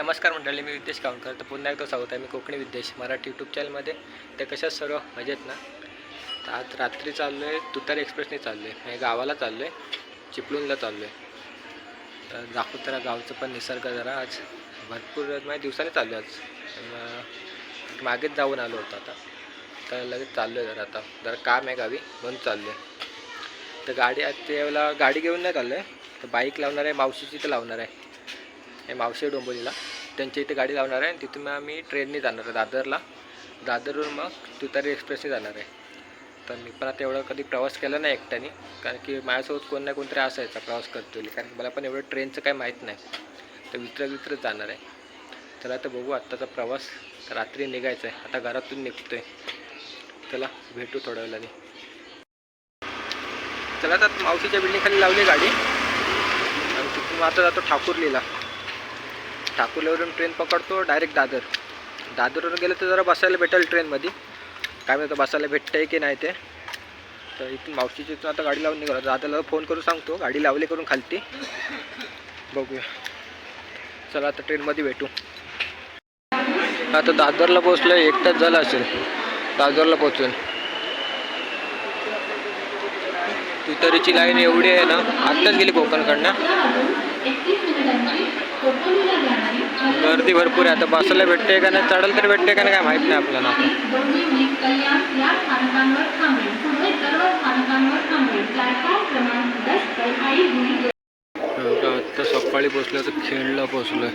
नमस्कार मंडळी मी विद्येश कावणकर तर पुन्हा एकदा स्वागत आहे मी कोकणी विद्येश मराठी यूट्यूब चॅनलमध्ये तर कशात सर्व? मजेत ना? तर आज रात्री चाललो आहे तुतारी एक्सप्रेसने चाललो आहे म्हणजे गावाला चाललो आहे चिपळूणला चाललो आहे तर दाखवत जरा गावचं पण निसर्ग जरा. आज भरपूर म्हणजे दिवसाने चाललो आहे आज मागेच जाऊन आलो होतो आता. तर लगेच चाललो आहे जरा आता. जरा काम आहे गावी म्हणून चाललो आहे तर गाडी आज त्यावेळेला गाडी घेऊन नाही चाललो आहे तर बाईक लावणार आहे मावशीची तर लावणार आहे. हे मावशी डोंबोलीला त्यांच्या इथे गाडी लावणार आहे आणि तिथून मग आम्ही ट्रेनने जाणार आहे दादरला. दादरवरून मग तुतारी एक्सप्रेसने जाणार आहे. तर मी पण आता एवढं कधी प्रवास केला नाही एकट्याने कारण की माझ्यासोबत कोण ना कोणतरी असायचा प्रवास करतो कारण मला पण एवढं ट्रेनचं काही माहीत नाही. तर वितरत वितरत जाणार आहे. चला तर बघू आत्ताचा प्रवास. रात्री निघायचा आहे. आता घरातून निघतो आहे चला भेटू थोड्या वेळाने. चला आता मावशीच्या बिल्डिंगखाली लावली गाडी. आणि तिथून मग आता जातो ठाकूरलीला. ठाकुर्लीवरून ट्रेन पकडतो डायरेक्ट दादर. दादरवरून गेलं तर जरा बसायला भेटेल ट्रेनमध्ये काय माहिती बसायला भेटतं आहे की नाही ते. तर इथून मावशीची इथून आता गाडी लावून निघालो. दादाला फोन करून सांगतो. गाडी लावली करून खालती. बघूया. चला आता ट्रेनमध्ये भेटू. आता दादरला पोचलं एक तास झाला असेल. दादरला पोचून तुतारीची लाईन एवढी आहे ना. आत्ताच गेली कोकणकडनं. गर्दी भरपूर आहे. आता बसायला भेटते का नाही? चढायला तर भेटते का नाही? काय माहीत नाही आपल्याला. आत्ता सकाळी पोचलो तर खेळला पोचलो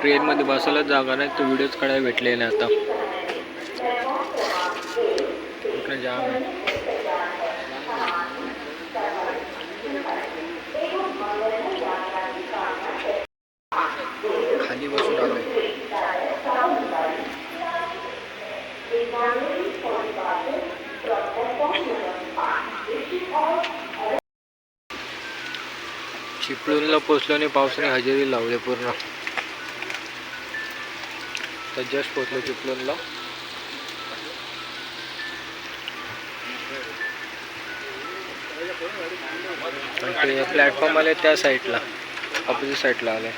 ट्रेनमध्ये बसायला जागा नाही तर व्हिडिओज काढायला भेटले नाही आता. जाम आहे चिपळूणला पोचलो आणि पावसाने हजेरी लावले पूर्ण. तर जस्ट पोचलो चिपळूणला. ते प्लॅटफॉर्म आले त्या साईडला अपोजिट साईडला आले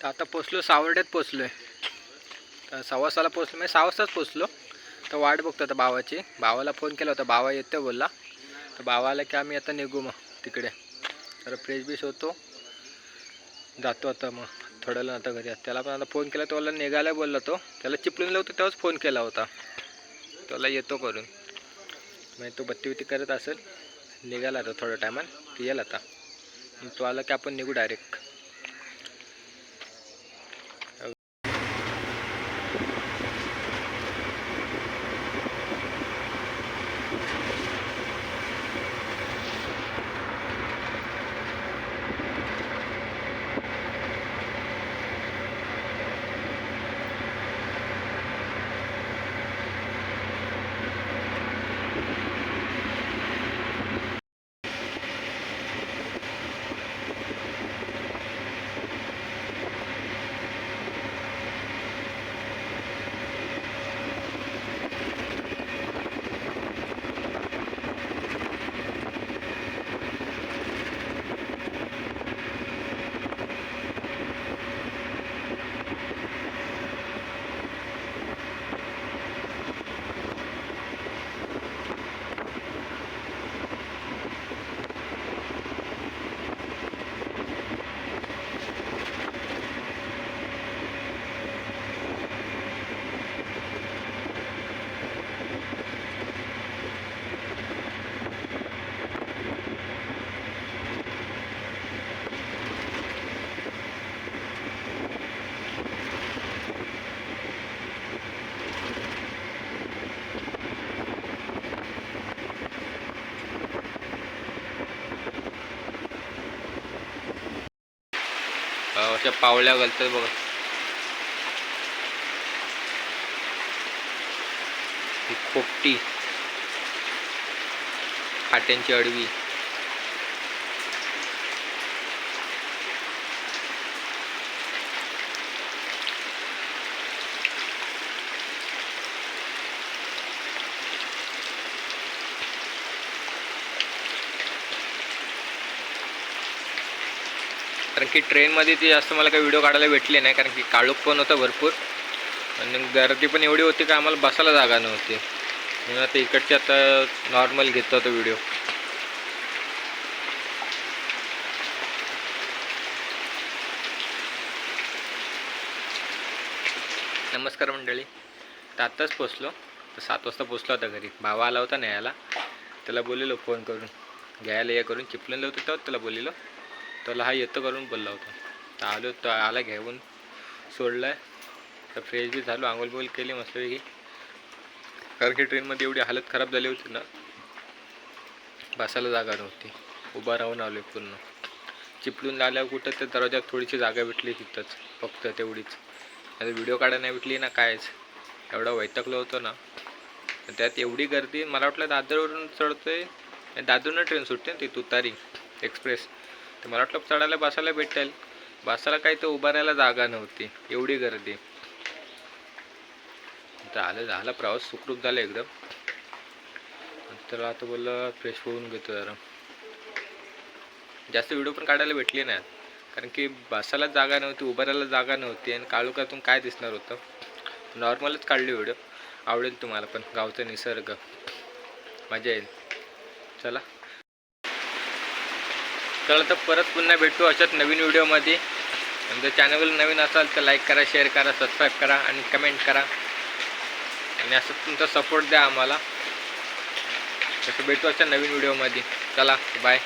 तर आता पोचलो सावर्ड्यात पोचलो आहे तर सव्वा सहाला पोचलो म्हणजे सहा वाजताच पोचलो. तर वाट बघतो आता भावाची. भावाला फोन केला होता भावा येतो बोलला. तर भावाला की आम्ही आता निघू मग तिकडे. तर फ्रेश बिश होतो. जातो आता मग. थोड्या आता घरी. त्याला पण आता फोन केला तो निघायला बोलला तो. त्याला चिपळून लावतो तेव्हाच फोन केला होता. त्याला येतो करून. म्हणजे तो बत्ती बित्ती करत असेल. निघाला आता थोड्या टायमान ती येईल आता. मग तो आला की आपण निघू डायरेक्ट अशा पावल्या घालतात बघा. ही खोपटी. फाट्यांची अडवी कारण की ट्रेनमध्ये ती जास्त मला काही व्हिडिओ काढायला भेटले नाही कारण की काळोख पण होता भरपूर. आणि गर्दी पण एवढी होती का आम्हाला बसायला जागा नव्हती. म्हणून आता इकडचे आता नॉर्मल घेतो तो व्हिडिओ नमस्कार मंडळी. तर आत्ताच पोचलो. तर सात वाजता पोचलो होता घरी. भावा आला होता न्यायला. त्याला बोललेलो फोन करून. घ्यायला या करून. चिपलेलं होतं त्याला बोललेलो. त्याला हा येतो करून बोलला होता. तर आलो तो आला घेऊन सोडला आहे तर फ्रेश बी झालो आंघोळ बोल केली मस्तपैकी. कारण की ट्रेनमध्ये एवढी हालत खराब झाली होती ना बसायला जागा नव्हती. उभा राहून आलो पूर्ण. चिपळून आल्यावर कुठं त्या दरवाजात थोडीशी जागा भेटली तिथंच फक्त तेवढीच. आता व्हिडिओ काढायला नाही भेटली ना कायच. एवढा वैतकलो होतो ना. त्यात एवढी गर्दी मला वाटलं दादरवरून चढतोय. आणि दादरनं ट्रेन सुटते ना ती तुतारी एक्सप्रेस. तर मला वाटलं चढायला बसायला भेटेल. बसायला काही तर उभारायला जागा नव्हती. एवढी गर्दी. झालं झाला. प्रवास सुखरूप झाला एकदम. तर आता बोललं फ्रेश होऊन घेतो जरा. जास्त व्हिडिओ पण काढायला भेटली नाही. कारण की बसायला जागा नव्हती उभारायला जागा नव्हती. आणि काळोखातून काय दिसणार होतं? नॉर्मलच काढली व्हिडिओ आवडेल तुम्हाला पण. गावचा निसर्ग. मजा येईल. चला. चला तर परत पुन्हा भेटू अशाच नवीन व्हिडिओमध्ये. आणि जर चॅनल नवीन असाल तर लाईक करा शेअर करा सबस्क्राईब करा आणि कमेंट करा. आणि असं तुमचा सपोर्ट द्या आम्हाला. तसं भेटू अशा नवीन व्हिडिओमध्ये. चला बाय